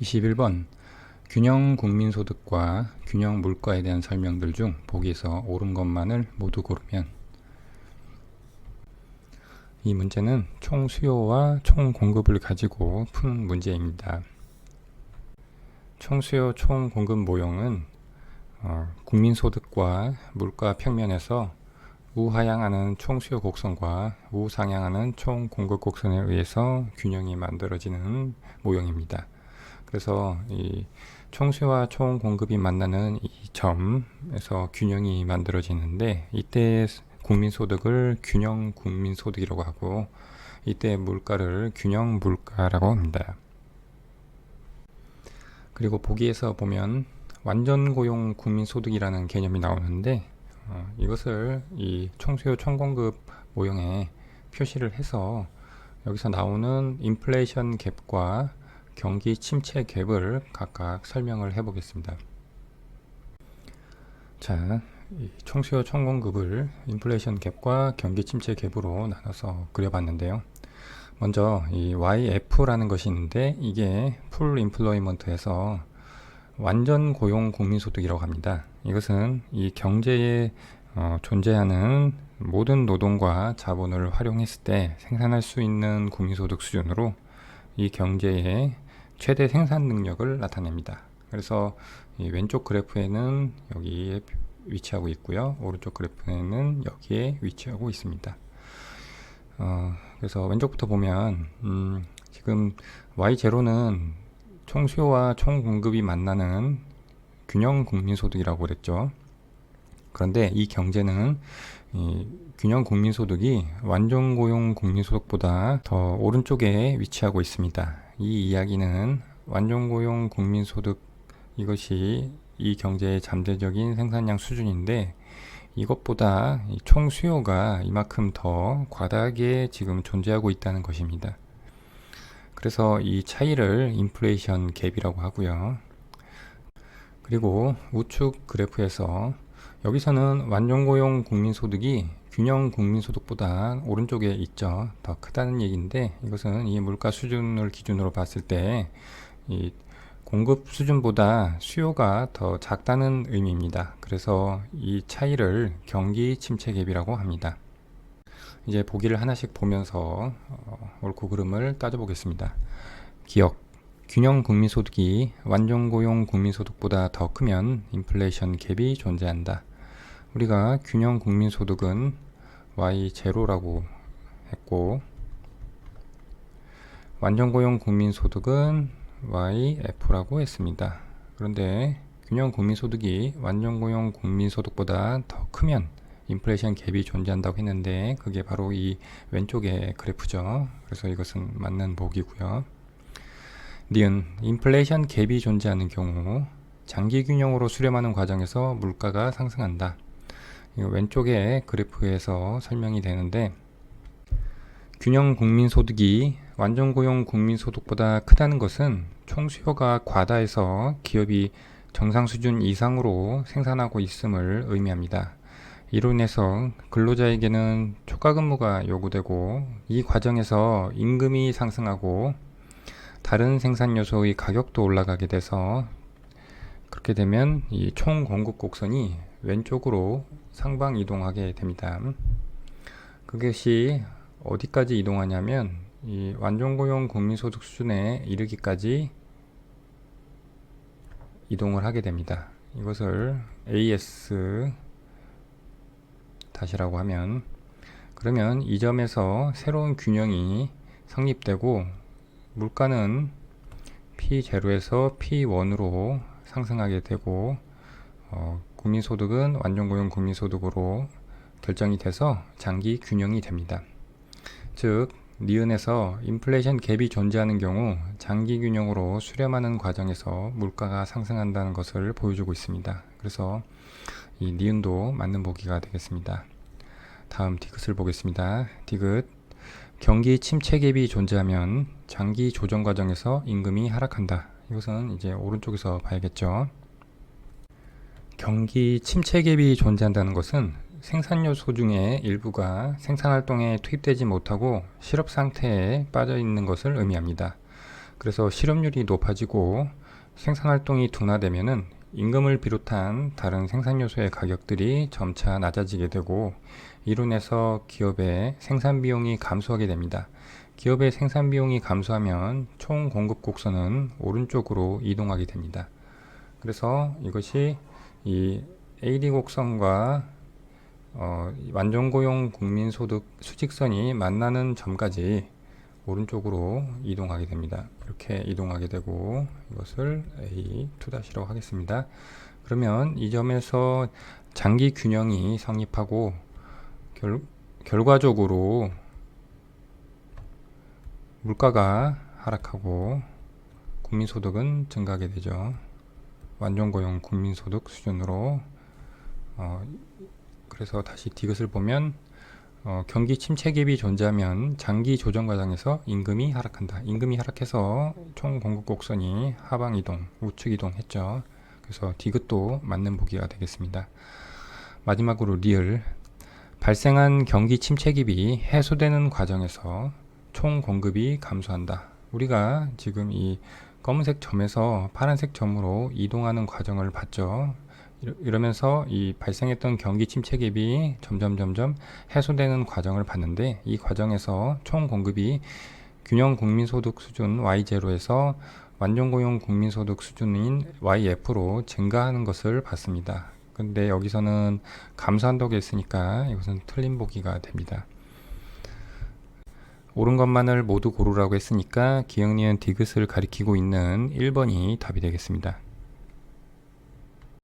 21번 균형 국민소득과 균형 물가에 대한 설명들 중 보기에서 옳은 것만을 모두 고르면 이 문제는 총 수요와 총 공급을 가지고 푼 문제입니다. 총 수요 총 공급 모형은 어, 국민소득과 물가 평면에서 우하향하는 총 수요 곡선과 우상향하는 총 공급 곡선에 의해서 균형이 만들어지는 모형입니다. 그래서 이 총수와 총 공급이 만나는 이 점에서 균형이 만들어지는데 이때 국민소득을 균형 국민소득이라고 하고 이때 물가를 균형 물가라고 합니다. 그리고 보기에서 보면 완전 고용 국민소득이라는 개념이 나오는데 어, 이것을 이 총수요 총공급 모형에 표시를 해서 여기서 나오는 인플레이션 갭과 경기 침체 갭을 각각 설명을 해 보겠습니다. 자, 이 총수요 총공급을 인플레이션 갭과 경기 침체 갭으로 나눠서 그려봤는데요. 먼저 이 YF라는 것이 있는데 이게 풀 인플로이먼트에서 완전 고용 국민소득이라고 합니다. 이것은 이 경제에 어, 존재하는 모든 노동과 자본을 활용했을 때 생산할 수 있는 국민소득 수준으로 이 경제의 최대 생산 능력을 나타냅니다. 그래서 왼쪽 그래프에는 여기에 위치하고 있고요. 오른쪽 그래프에는 여기에 위치하고 있습니다. 어, 그래서 왼쪽부터 보면 음, 지금 Y0는 총 수요와 총 공급이 만나는 균형 국민소득이라고 그랬죠. 그런데 이 경제는 이 균형 국민소득이 완전 고용 국민소득보다 더 오른쪽에 위치하고 있습니다. 이 이야기는 완전 고용 국민소득 이것이 이 경제의 잠재적인 생산량 수준인데 이것보다 총 수요가 이만큼 더 과다하게 지금 존재하고 있다는 것입니다. 그래서 이 차이를 인플레이션 갭이라고 하고요. 그리고 우측 그래프에서 여기서는 완전 고용 국민소득이 균형 국민소득보다 오른쪽에 있죠. 더 크다는 얘기인데 이것은 이 물가 수준을 기준으로 봤을 때 이 공급 수준보다 수요가 더 작다는 의미입니다. 그래서 이 차이를 경기 침체 갭이라고 합니다. 이제 보기를 하나씩 보면서 어, 옳고 그름을 따져보겠습니다. 기억 균형 국민소득이 완전 고용 국민소득보다 더 크면 인플레이션 갭이 존재한다. 우리가 균형 국민소득은 Y0라고 했고 완전 고용 국민소득은 YF라고 했습니다. 그런데 균형 국민소득이 완전 고용 국민소득보다 더 크면 인플레이션 갭이 존재한다고 했는데 그게 바로 이 왼쪽의 그래프죠. 그래서 이것은 맞는 보기고요. 니은 인플레이션 갭이 존재하는 경우 장기 균형으로 수렴하는 과정에서 물가가 상승한다. 왼쪽의 그래프에서 설명이 되는데 균형 국민소득이 완전 고용 국민소득보다 크다는 것은 총수요가 과다해서 기업이 정상 수준 이상으로 생산하고 있음을 의미합니다. 이로 인해서 근로자에게는 초과 근무가 요구되고 이 과정에서 임금이 상승하고 다른 생산 요소의 가격도 올라가게 돼서 그렇게 되면 이 총 공급 곡선이 왼쪽으로 상방 이동하게 됩니다. 그것이 어디까지 이동하냐면 이 완전 고용 국민소득 수준에 이르기까지 이동을 하게 됩니다. 이것을 AS 다시라고 하면 그러면 이 점에서 새로운 균형이 성립되고 물가는 P0에서 P1으로 상승하게 되고 어, 국민소득은 완전고용 국민소득으로 결정이 돼서 장기 균형이 됩니다. 즉 니은에서 인플레이션 갭이 존재하는 경우 장기 균형으로 수렴하는 과정에서 물가가 상승한다는 것을 보여주고 있습니다. 그래서 이 니은도 맞는 보기가 되겠습니다. 다음 디귿을 보겠습니다. 디귿 경기 침체 갭이 존재하면 장기 조정 과정에서 임금이 하락한다. 이것은 이제 오른쪽에서 봐야겠죠. 경기 침체 갭이 존재한다는 것은 생산 요소 중에 일부가 생산 활동에 투입되지 못하고 실업 상태에 빠져 있는 것을 의미합니다. 그래서 실업률이 높아지고 생산 활동이 둔화되면은 임금을 비롯한 다른 생산 요소의 가격들이 점차 낮아지게 되고 인해서 기업의 생산 비용이 감소하게 됩니다. 기업의 생산 비용이 감소하면 총 공급 곡선은 오른쪽으로 이동하게 됩니다. 그래서 이것이 이 AD 곡선과 어, 이 완전고용 국민소득 수직선이 만나는 점까지 오른쪽으로 이동하게 됩니다. 이렇게 이동하게 되고 이것을 A2-로 하겠습니다. 그러면 이 점에서 장기 균형이 성립하고 결, 결과적으로 물가가 하락하고 국민소득은 증가하게 되죠. 완전고용 국민소득 수준으로 어, 그래서 다시 디귿을 보면 어, 경기 침체 갭이 존재하면 장기 조정 과정에서 임금이 하락한다. 임금이 하락해서 총 공급 곡선이 하방 이동, 우측 이동 했죠. 그래서 디귿도 맞는 보기가 되겠습니다. 마지막으로 리을 발생한 경기 침체 갭이 해소되는 과정에서 총 공급이 감소한다. 우리가 지금 이 검은색 점에서 파란색 점으로 이동하는 과정을 봤죠. 이러- 이러면서 이 발생했던 경기 침체 갭이 점점 점점 해소되는 과정을 봤는데 이 과정에서 총 공급이 균형 국민소득 수준 Y0에서 완전 고용 국민소득 수준인 YF로 증가하는 것을 봤습니다. 근데 여기서는 감소한다고 했으니까 이것은 틀린 보기가 됩니다. 옳은 것만을 모두 고르라고 했으니까 기억니은 디귿을 가리키고 있는 1번이 답이 되겠습니다.